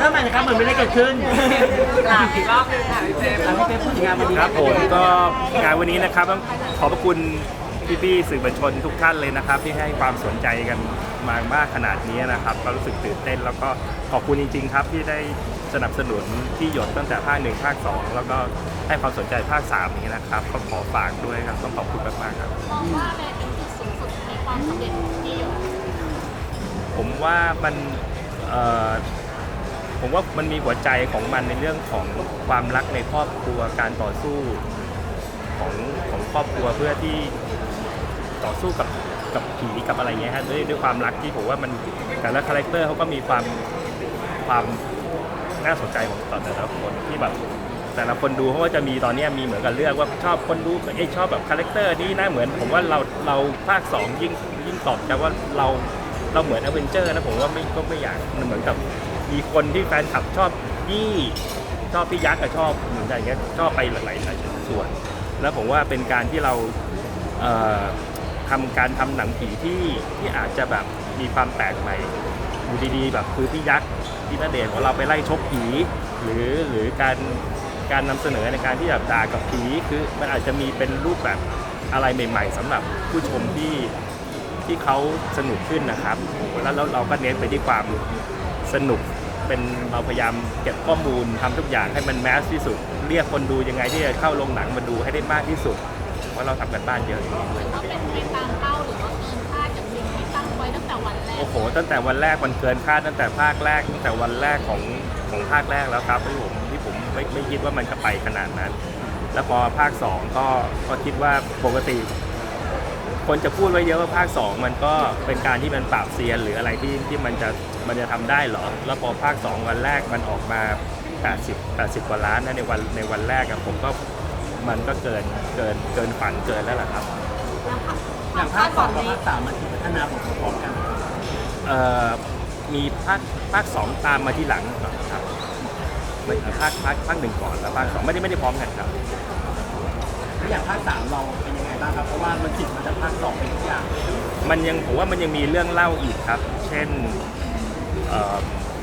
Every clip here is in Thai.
เริ่มใหม่นะครับเหมือนไม่ได้เกิดขึ้นถามอีกรอบหนึงค่ะพี่เฟรมถามพี่เป๊พูดถึงงานวันนี้ครับผมก็งานวันนี้นะครับต้องขอบพระคุณพี่ๆสื่อมวลชนทุกท่านเลยนะครับ ที่ให้ความสนใจกันมามากขนาดนี้นะครับ ก็รู้สึกตื่นเต้นแล้วก็ขอบคุณจริง ๆ ครับที่ได้สนับสนุนที่หยดตั้งแต่ภาคหนึ่งภาคสองแล้วก็ให้ความสนใจภาคสามนี้นะครับก็ขอฝากด้วยครับต้องขอบคุณมากๆครับ มองว่าอะไรเป็นจุดสูงสุดในความสำเร็จของที่อยู่ผมว่ามันเอ่อ ผมว่ามันมีหัวใจของมันในเรื่องของความรักในครอบครัวการต่อสู้ของของครอบครัวเพื่อที่ต่อสู้กับกับผีกับอะไรเงี้ยฮะด้วยด้วยความรักที่ผมว่ามันแต่ละคาแรคเตอร์เขาก็มีความความน่าสนใจของต่อแต่ละคนที่แบบแต่ละคนดูเขาก็จะมีตอนนี้มีเหมือนกันเลือกว่าชอบคนดูเอ้ชอบแบบคาแรคเตอร์นี้นะเหมือน ผมว่าเราเราภาคสองยิ่งยิ่งตอบแต่ว่าเราเราเหมือนอเวนเจอร์นะผมว่าไม่ก็ไม่อยากมันเหมือนกับ มีคนที่แฟนคลับชอบยี่ชอบพี่ยักษ์กับชอบเหมือนกันอย่างเงี้ยชอบไปหลายๆส่วน แล้วผมว่าเป็นการที่เราเอ่อทำการทำหนังผีที่ที่อาจจะแบบมีความแปลกใหม่อยู่ดีๆ แบบคือพี่ยักษ์พี่ณเดชน์ของเราไปไล่ชกผี หรือหรือการการนำเสนอในการที่แบบด่ากับผีคือมันอาจจะมีเป็นรูปแบบอะไรใหม่ ๆสำหรับผู้ชมที่ที่เขาสนุกขึ้นนะครับแล้วเราก็เน้นไปที่ความสนุก เป็นเราพยายามเก็บข้อมูลทำทุกอย่างให้มันแมสที่สุด เรียกคนดูยังไงที่จะเข้าโรงหนังมาดูให้ได้มากที่สุด เพราะเราทำกันบ้านเยอะจริงๆมันก็เป็นไปตามเป้าหรือว่าเกินคาดจากสิ่งที่ตั้งไว้ตั้งแต่วันแรกโอ้โห ตั้งแต่วันแรกมันเกินคาดตั้งแต่ภาคแรกตั้งแต่วันแรกของของภาคแรกแล้วครับที่ผมที่ผมไม่ไม่คิดว่ามันจะไปขนาดนั้น แล้วพอภาคสองก็ก็คิดว่าปกติ คนจะพูดไว้เยอะว่าภาค 2 มันก็เป็นการที่มันปราบเซียนหรืออะไรที่ที่มันจะมันจะทำได้เหรอ แล้วพอภาค 2 วันแรกมันออกมา 80 80กว่าล้านนะในวันในวันแรกอะผมก็มันก็เกินเกินเกินฝันเกินแล้วล่ะครับอย่างภาคสองกับภาคสามมันพัฒนาบทพร้อมกันเอ่อมีภาคภาค2ตามมาที่หลังก่อนครับไม่ภาคภาคภาคหนึ่งก่อนแล้วภาคสองไม่ได้ไม่ได้พร้อมกันครับแล้วอย่างภาคสามเราเป็นยังไง บ้างครับ เพราะว่ามันติดมาจากภาคสองเป็นทุกอย่างมันยังผมว่ามันยังมีเรื่องเล่าอีกครับ เช่นเอ่อ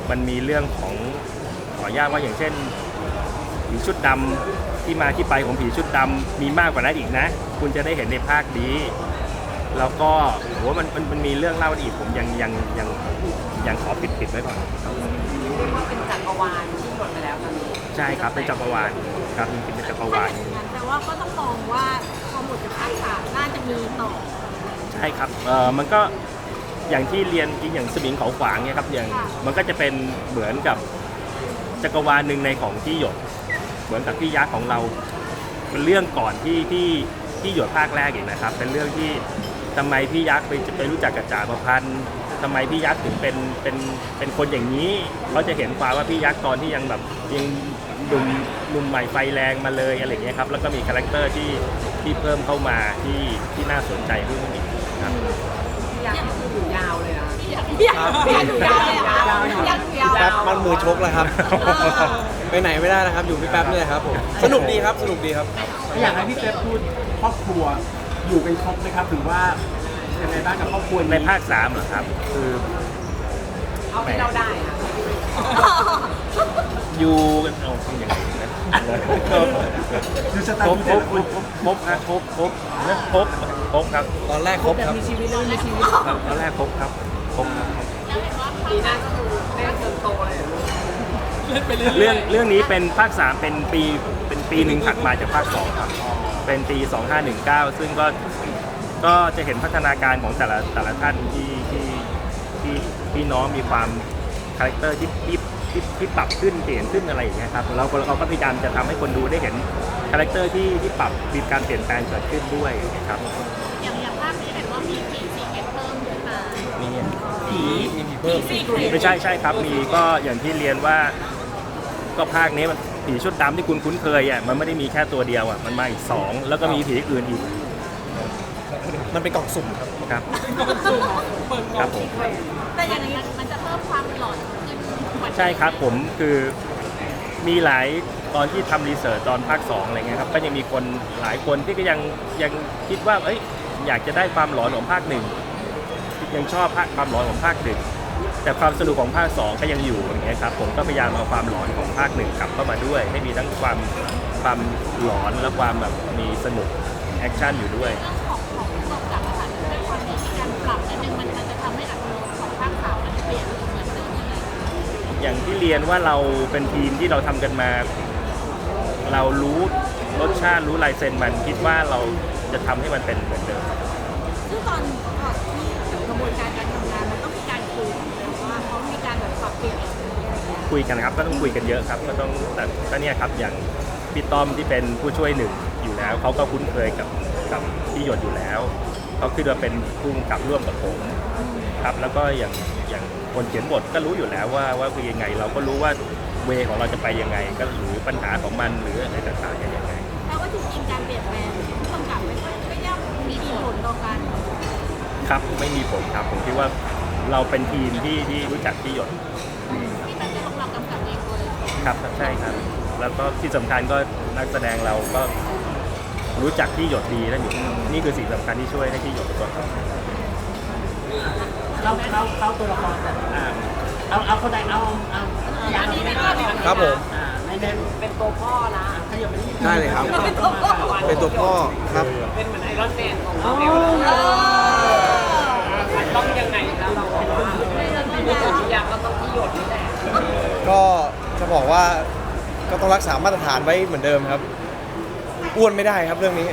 มันมีเรื่องของขออนุญาตว่าอย่างเช่นผีชุดดำที่มาที่ไปของผีชุดดำมีมากกว่านั้นอีกนะ คุณจะได้เห็นในภาคนี้ แล้วก็ผมว่ามันมันมันมีเรื่องเล่าอีกผมยังยังยังยังขอปิดปิดไว้ก่อน เรียกว่าเป็นจักรวาลที่หมดไปแล้วตอนนี้ใช่ครับเป็นจักรวาลครับเป็นจักรวาลแต่ ว่าก็ต้องมองว่าพอหมดจากภาคสามน่าจะมีต่อใช่ครับเออมันก็อย่างที่เรียนกินอย่างสมิงเขาขวางเนี่ยครับอย่างมันก็จะเป็นเหมือนกับจักรวาลหนึ่งในของที่หยด เหมือนกับพี่ยักษ์ของเราเป็นเรื่องก่อนที่ที่ที่หยดภาคแรกอีกนะครับ เป็นเรื่องที่ทำไมพี่ยักษ์ไปไปรู้จักกับจ่าประพันธ์ทำไมพี่ยักษ์ถึงเป็นเป็นเป็นคนอย่างนี้เขาจะเห็นความว่าพี่ยักษ์ตอนที่ยังแบบยัง หนุ่มหนุ่มใหม่ไฟแรงมาเลยอะไรอย่างเงี้ยครับแล้วก็มีคาแรคเตอร์ที่ที่เพิ่มเข้ามาที่ที่น่าสนใจเพิ่มขึ้นอีกครับที่อยากอยู่ยาวเลยนะอยากอยากอยากอยู่ยาวเลยเหรออยากอยู่ยาวแป๊บมันมือชกแล้วครับ ไปไหนไม่ได้นะครับ อยู่พี่แป๊บนี่แหละครับผมสนุกดีครับสนุกดีครับแล้วอยากให้พี่เป๊พูดครอบครัวอยู่เป็นครบไหมครับถือว่ายังไงบ้างกับครอบครัวในภาคสามเหรอครับ คือเอาที่เราได้นะ อยู่กันเอาทำยังไงนะดูสไตครล์บพี่ครบครบครบครับครบครบนะครบครบครับตอนแรกครบครับมีชีวิตแล้วมีชีวิตครับตอนแรกครบครับครบปีหน้าก็คือเล่นจนโตเลยเรื่องเรื่องนี้เป็นภาคสามเป็นปีเป็นปีหนึ่งถัดมาจากภาคสองครับ เป็นปี 2519 ซึ่งก็ก็จะเห็นพัฒนาการของแต่ละแต่ละท่านที่ที่ที่พี่น้องมีความคาแรคเตอร์ที่ที่ ที่ที่ปรับขึ้นเปลี่ยนขึ้นอะไรอย่างเงี้ยครับเราเราก็พยายามจะทำให้คนดูได้เห็นคาแรคเตอร์ที่ที่ปรับมีการเปลี่ยนแปลงเกิดขึ้นด้วยครับอย่างอย่างภาคนี้เห็นว่ามีผีซีเกตเพิ่มขึ้นมานี่ผีมีผีเพิ่มซีเกตไม่ใช่ใช่ครับ มีก็อย่างที่เรียนว่า ก็ภาคนี้มันผีชุดดำที่คุณคุ้นเคยอะมันไม่ได้มีแค่ตัวเดียวอะมันมาอีกสองแล้วก็มีผีอื่นอีกมันเป็นกล่องสุ่มครับครับครับผมแต่อย่างนี้มันจะเพิ่มความหลอนขึ้นกว่าเดิม ใช่ครับผมคือมีหลายตอนที่ทำรีเสิร์ชตอนภาค2อะไรเงี้ยครับก็ยังมีคนหลายคนที่ก็ยังยังคิดว่าเอ้ยอยากจะได้ความหลอนของภาคหนึ่งยังชอบภาคความหลอนของภาคหนึ่งแต่ความสนุกของภาค2ก็ยังอยู่อย่างเงี้ยครับผมก็พยายามเอาความหลอนของภาคหนึ่งกลับเข้ามาด้วย ให้มีทั้งความความหลอนและความแบบมีสนุกแอคชั่นอยู่ด้วย อย่างที่เรียนว่าเราเป็นทีมที่เราทำกันมา เรารู้รสชาติรู้ลายเซ็นมันคิดว่าเราจะทำให้มันเป็นเหมือนเดิมซึ่งตอนก่อนที่กระบวนการการทำงานมันต้องมีการคุยกันว่าเขามีการแบบปรับเปลี่ยนอะไรอย่างเงี้ยคุยกันครับก็ต้องคุยกันเยอะครับ ก็ต้องแต่ก็เนี่ยครับอย่างพี่ต้อมที่เป็นผู้ช่วยหนึ่งอยู่แล้วเขาก็คุ้นเคยกับกับพี่หยดอยู่แล้วเขาคือว่าเป็นผู้กำกับร่วมกับผมครับ แล้วก็อย่างอย่าง คนเขียนบทก็รู้อยู่แล้วว่าว่าคือยังไง เราก็รู้ว่าเวของเราจะไปยังไง ก็หรือปัญหาของมันหรืออะไรต่างๆจะยังไงแปลว่าจริงๆการเปลี่ยนแปลงผู้กำกับไม่ค่อยไม่ย่อมมีผลต่อการครับไม่มีผลครับผมคิดว่าเราเป็นทีมที่ที่รู้จักพี่หยดที่เป็นที่ของเรากำกับเองเลยครับใช่ครับ แล้วก็ที่สำคัญก็นักแสดงเราก็รู้จักพี่หยดดีนั่นอยู่นี่คือสิ่งสำคัญที่ช่วยให้พี่หยดตัวเขา เข้าเข้าเข้าตัวละครแต่อ่าเอาเอาเขาได้เอาเอาอย่างนี้ไม่ได้ครับผม อ่าในเน้นเป็นตัวพ่อนะขยับไปนิดนึงได้เลยครับเป็นตัวพ่อครับ เป็นเหมือนไอรอนแมนของเราเลยมันต้องยังไงแล้วเราบอกว่าทุกอย่างก็ต้องที่หยดนี่แหละก็จะบอกว่าก็ต้องรักษามาตรฐานไว้เหมือนเดิมครับ อ้วนไม่ได้ครับเรื่องนี้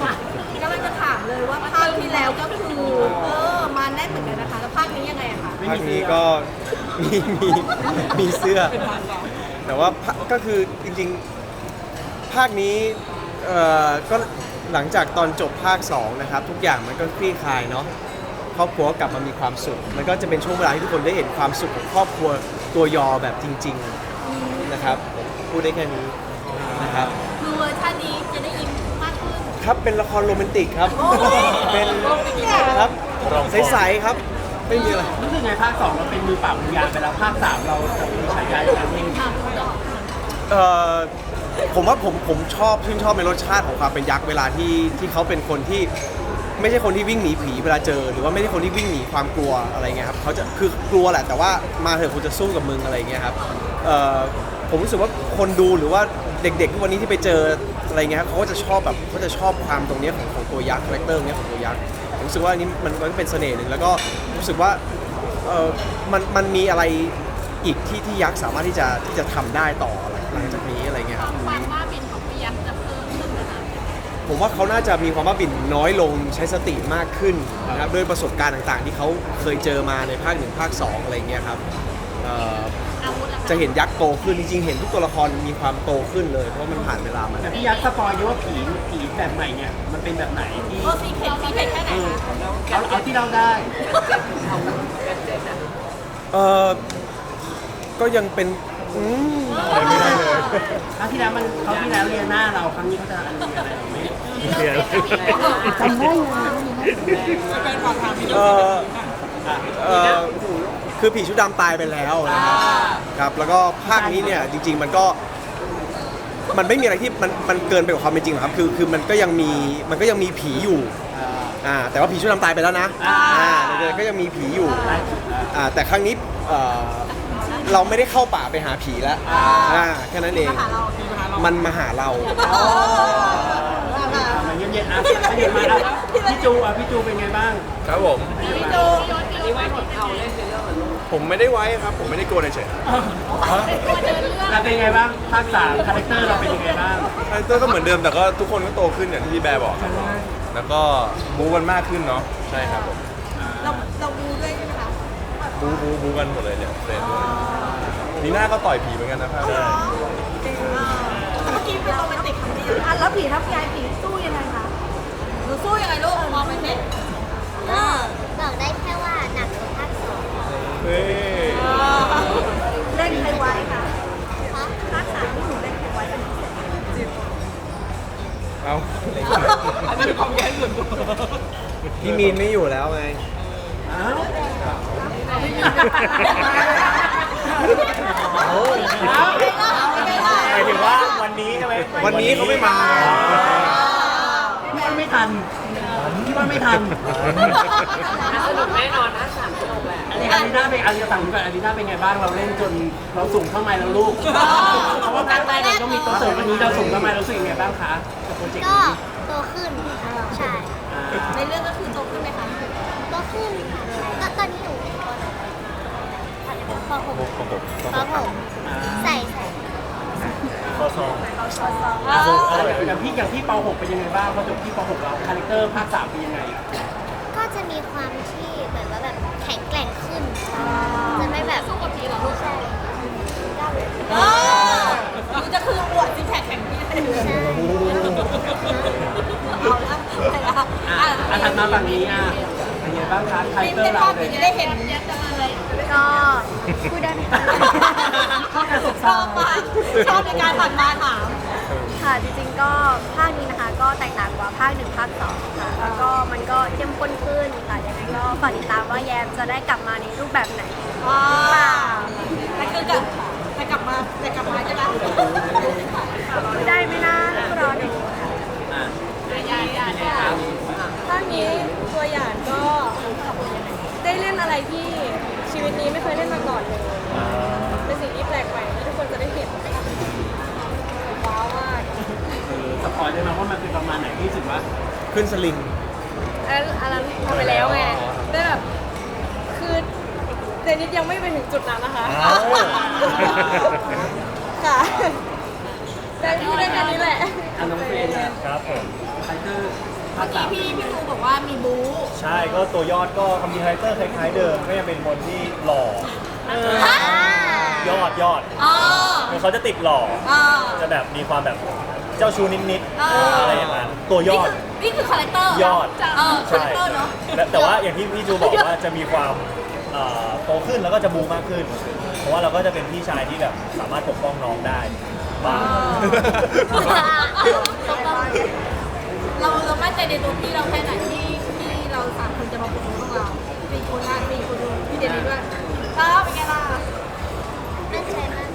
กำลังจะถามเลยว่าภาคที่แล้วก็คือ เออ มาแน่นเหมือนกันนะคะแล้วภาคนี้ยังไงอะคะภาคนี้ก็มีมีมีเสื้อ แต่ว่าภาคก็คือจริงๆ ภาคนี้เอ่อก็หลังจากตอนจบภาค 2 นะครับ ทุกอย่างมันก็คลี่คลายเนาะครอบครัวก็กลับมามีความสุข มันก็จะเป็นช่วงเวลาที่ทุกคนได้เห็นความสุขของครอบครัวตัวยอแบบจริง ๆนะครับผมพูดได้แค่นี้นะครับ คือเวอร์ชันนี้จะได้ยินมากขึ้น ครับเป็นละครโรแมนติกครับ เป็นครับใสๆครับ ไม่มีอะไร รู้สึกไงภาคสองเราเป็นมือเปล่ามือยางไปแล้วภาคสามเราจะมีฉายาอย่างนี้เอ่อผมว่าผมผมชอบชื่นชอบในรสชาติของความเป็นยักษ์เวลาที่ที่เขาเป็นคนที่ไม่ใช่คนที่วิ่งหนีผีเวลาเจอ หรือว่าไม่ใช่คนที่วิ่งหนีความกลัวอะไรเงี้ยครับเขาจะคือกลัวแหละแต่ว่ามาเถอะคุณจะสู้กับมึงอะไรเงี้ยครับเอ่อผมรู้สึกว่าคนดูหรือว่าเด็กๆทุกวันนี้ที่ไปเจออะไรเงี้ยครับเขาก็จะชอบแบบเขาจะชอบความตรงเนี้ยของของตัวยักษ์คาแรคเตอร์เนี้ยของตัวยักษ์ผม รู้สึกว่าอันนี้มันมันก็เป็นเสน่ห์หนึ่งแล้วก็รู้สึกว่าเออมันมันมีอะไรอีกที่ที่ยักษ์สามารถที่จะที่จะทำได้ต่ออะไรหลังจากนี้อะไรเงี้ยครับ ความบ้าบินของพี่ยักษ์จะเพิ่มขึ้นนะคะผมว่าเขาน่าจะมีความว่าบินน้อยลงใช้สติมากขึ้นนะครับด้วยประสบการณ์ต่างๆ ที่เขาเคยเจอมาในภาคหนึ่งภาคสองอะไรเงี้ยครับเอ่ออาวุธล่ค จะเห็นยักษ์โตขึ้นจริงๆเห็นทุกตัวละครมีความโตขึ้นเลย เพราะมันผ่านเวลามาแต่แล้วพี่ยักษ์สปอยเยอะว่าผีผีแบบใหม่เนี่ยมันเป็นแบบไหนที่โอ้ซีเค็ดซีเค็ดแค่ไหนคะเอาเอาที่เราได้เออก็ยังเป็นอืมไม่ได้เลยครั้งที่แล้วมันเขาวที่แล้วเรียนหน้าเราครั้งนี้เขาจะอันนี้อะไรเราไม่เดี๋ยวจำได้เลยเออเออ คือผีชุดดำตายไปแล้วนะครับครับ แล้วก็ภาคนี้เนี่ยจริง ๆ มันก็ มันไม่มีอะไรที่มันมันเกินไปกว่าความเป็นจริงหรอกครับ คือคือมันก็ยังมีมันก็ยังมีผีอยู่อ่าแต่ว่าผีชุดดำตายไปแล้วนะอ่าเดี๋ยวๆก็ยังมีผีอยู่อ่าแต่ครั้งนี้เอ่อเราไม่ได้เข้าป่าไปหาผีแล้วอ่าแค่นั้นเอง มันมาหาเรา มันเย็นๆอะเย็นมาแล้วพี่จูอะพี่จูเป็นไงบ้าง ครับผม พี่โจพี่โยพี่โยนี่ไว้หมดเอาเล่นในเรื่องเหรอลูก ผมไม่ได้ไว้ครับ ผมไม่ได้โกนเฉยตัวเดินเรื่องเราเป็นไงบ้างภาคสามคาแรคเตอร์เราเป็นยังไงบ้างคาแรคเตอร์ก็เหมือนเดิมแต่ก็ทุกคนก็โตขึ้นอย่างที่พี่แบร์บอกครับแล้วก็บูกันมากขึ้นเนาะใช่ครับผมเราเราดูด้วยใช่ไหมคะบูบูบูกันหมดเลยเนี่ยเล่นด้วยนีน่าก็ต่อยผีเหมือนกันนะครับอ๋อแต่เมื่อกี้เป็นโรแมนติกคำนี้อะแล้วผีทับยายผีสู้ยังไงคะหนูสู้ยังไงลูกมองไปสิก็บอกได้แค่ เฮ้ยเล่นใครไว้คะเพราะภาคสามที่หนูเล่นใครไว้เป็นพิเศษเอาอันนั้นความแค้นส่วนตัวพี่มีนไม่อยู่แล้วไงอ้าวหมายถึงว่าวันนี้ใช่ไหมวันนี้เขาไม่มา ไม่ทัน ว่าไม่ทันสนุกแน่นอนนะสามสนุกแหละอันนี้อารีนาเป็นอารีนาต่างกันอารีนาเป็นไงบ้างเราเล่นจนเราสูงเข้าไม้แล้วลูกเพราะว่าภาคแรกเราต้องมีตัวเสริมวันนี้เราสูงเข้าไม้เรารู้สึกยังไงบ้างคะกับโปรเจกต์ก็นี้โตขึ้นใช่อ่าในเรื่องก็คือโตขึ้นไหมคะโตขึ้นค่ะก็ตอนนี้อยู่ปหกปหกปหกใส่ใส่ข้ อสองอย่างพี่อย่างพี่ป .6 เป็นยังไงบ้างพอจบที่ป .6 แล้วคาแรคเตอร์ภาค3เป็นยังไงก็จะมีความที่แบบว่าแบบแข็งแกร่งขึ้น จะไม่แบบสู้กับผีหรอกใช่เออหนูจะคืออวดซิกแพคแข่งพี่เลยใช่เอาละไปละอะอะอัดมาฝั่งนี้อะเป็นยังไงบ้างคะคาแรคเตอร์เราเลยได้เห็นเนี่ยจะมาเลยก็พูดได้ไหม ชอบการศึกชษาอบมากชอบในการผ่านมาถามค่ะจริงๆก็ภาคนี้นะคะก็แตกต่างกว่าภาคหนึ่งภาคสองค่ะแล้วก็มันก็เข้มข้นขึ้นค่ะยังไงก็ฝากติดตามว่าแยมจะได้กลับมาในรูปแบบไหนว้าแต่คือกลับแต่กลับมาแต่กลับมาใช่ไหมได้ไหมนะรอดูอะอย่าอย่าอย่าภาคนี้ตัวอย่างก็ได้เล่นอะไรที่ชี วิตนี้ไม่เคยเล่นมาก่อนเลยเป็นสิ่งที่แปลกใหม่ที่ทุกคนจะได้เห็นว้าวมากคือสปอยได้ไหมว่ามันเป็นประมาณไหนที่รู้สึกว่าขึ้นสลิงอันนั้นอันนั้นทำไปแล้วไงได้แบบคือเจนิดยังไม่ไปถึงจุดนั้นนะคะอ้าวค่ะได้พูดได้แค่นี้แหละอันน้องเฟรนเนี่ยครับผมคาแรคเตอร์ภา เมื่อคกี้สามพี่พี่ครูบอกว่ามีบู๊ใช่ก็ตัวยอดก็มีคาแรคเตอร์คล้ายๆเดิมก็ยังเป็นคนที่หล่ออ่ายอดยอดอ๋อคือเขาจะติดหล่อ อ๋อจะแบบมีความแบบเจ้าชู้นิดเออๆอะไรอย่างนั้นตัวยอด นี่คือคาแรคเตอร์ยอด เออคาใช่แรคเตอร์เนาะแต่แต่ว่าอย่างที่พี่จูบอกว่าจะมีความเอ่อโตขึ้นแล้วก็จะบูมากขึ้น เพราะว่าเราก็จะเป็นพี่ชายที่แบบสามารถปกป้องน้องได้บ้าง เราเรามั่นใจในตัวพี่เราแค่ไหนที่ที่เราสามคนจะมาปกป้องเราสี่คนละสี่คนดูพี่เดนนี่ด้วยเออเป็นไงล่ะมั่นใจมาก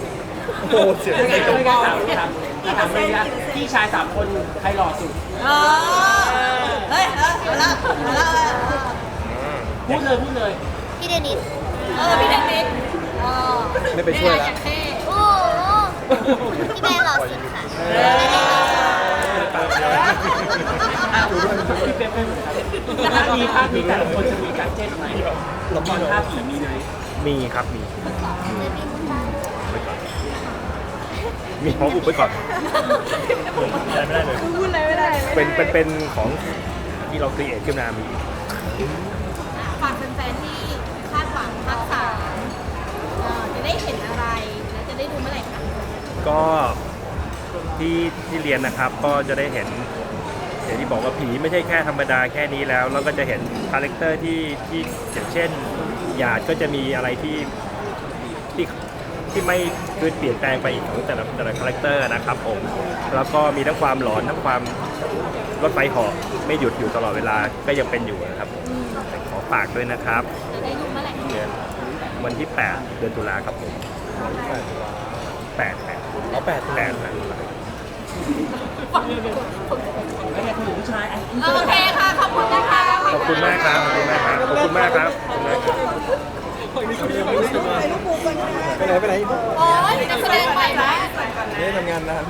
โอ้โหเสียงไม่ใจงั้ไม่มงั้นถามถามเลยนะพี่ชายสามคนใครหล่อสุดเออเฮ้ยเออเอาละเอาละเอาละพูดเลยพูดเลยพี่เดนิสเออพี่เดนนี่เออไม่ไปช่วยแล้วอย่างเท่โอ้โหพี่แบร์หล่อสุดค่ะดูด้วยพี่เป๊ปเป็น ภาคนี้ภาคนี้แต่ละคนจะมีการเจ็ตไหมละครภาคผีมีไหมมีครับมีจะมีมุมบ้างไว้ก่อนมีของอุบไว้ก่อนอะไรไม่ได้เลย พูดอะไรไม่ได้ เป็นเป็นเป็นของที่เราครีเอทขึ้นมามีฝากแฟนๆที่คาดหวังภาคสามเออจะได้เห็นอะไร และจะได้ดูเมื่อไหร่คะก็ที่ที่เรียนนะครับก็จะได้เห็น อย่างที่บอกว่าผีไม่ใช่แค่ธรรมดาแค่นี้แล้วแล้วก็จะเห็นคาแรคเตอร์ที่ที่อย่างเช่นหยาดก็จะมีอะไรที่ที่ที่ไม่คือเปลี่ยนแปลงไปอีกของแต่ละแต่ละคาแรคเตอร์นะครับผมแล้วก็มีทั้งความหลอนทั้งความรถไฟเหอบไม่หยุดอยู่ตลอดเวลาก็ยังเป็นอยู่นะครับขอฝากด้วยนะครับจะได้ดูเมื่อไหร่เดือนวันที่ 8 เดือนตุลาครับผม8 8เอาแปด8 8ตุลา ผู้ชายอะโอเคค่ะ ขอบคุณนะคะขอบคุณมากครับ ขอบคุณมากครับ ขอบคุณมากครับขอบคุณมากครับไปไหนไปไหนโอ้ยนักแสดงไหมไม่ได้ทำงานนาน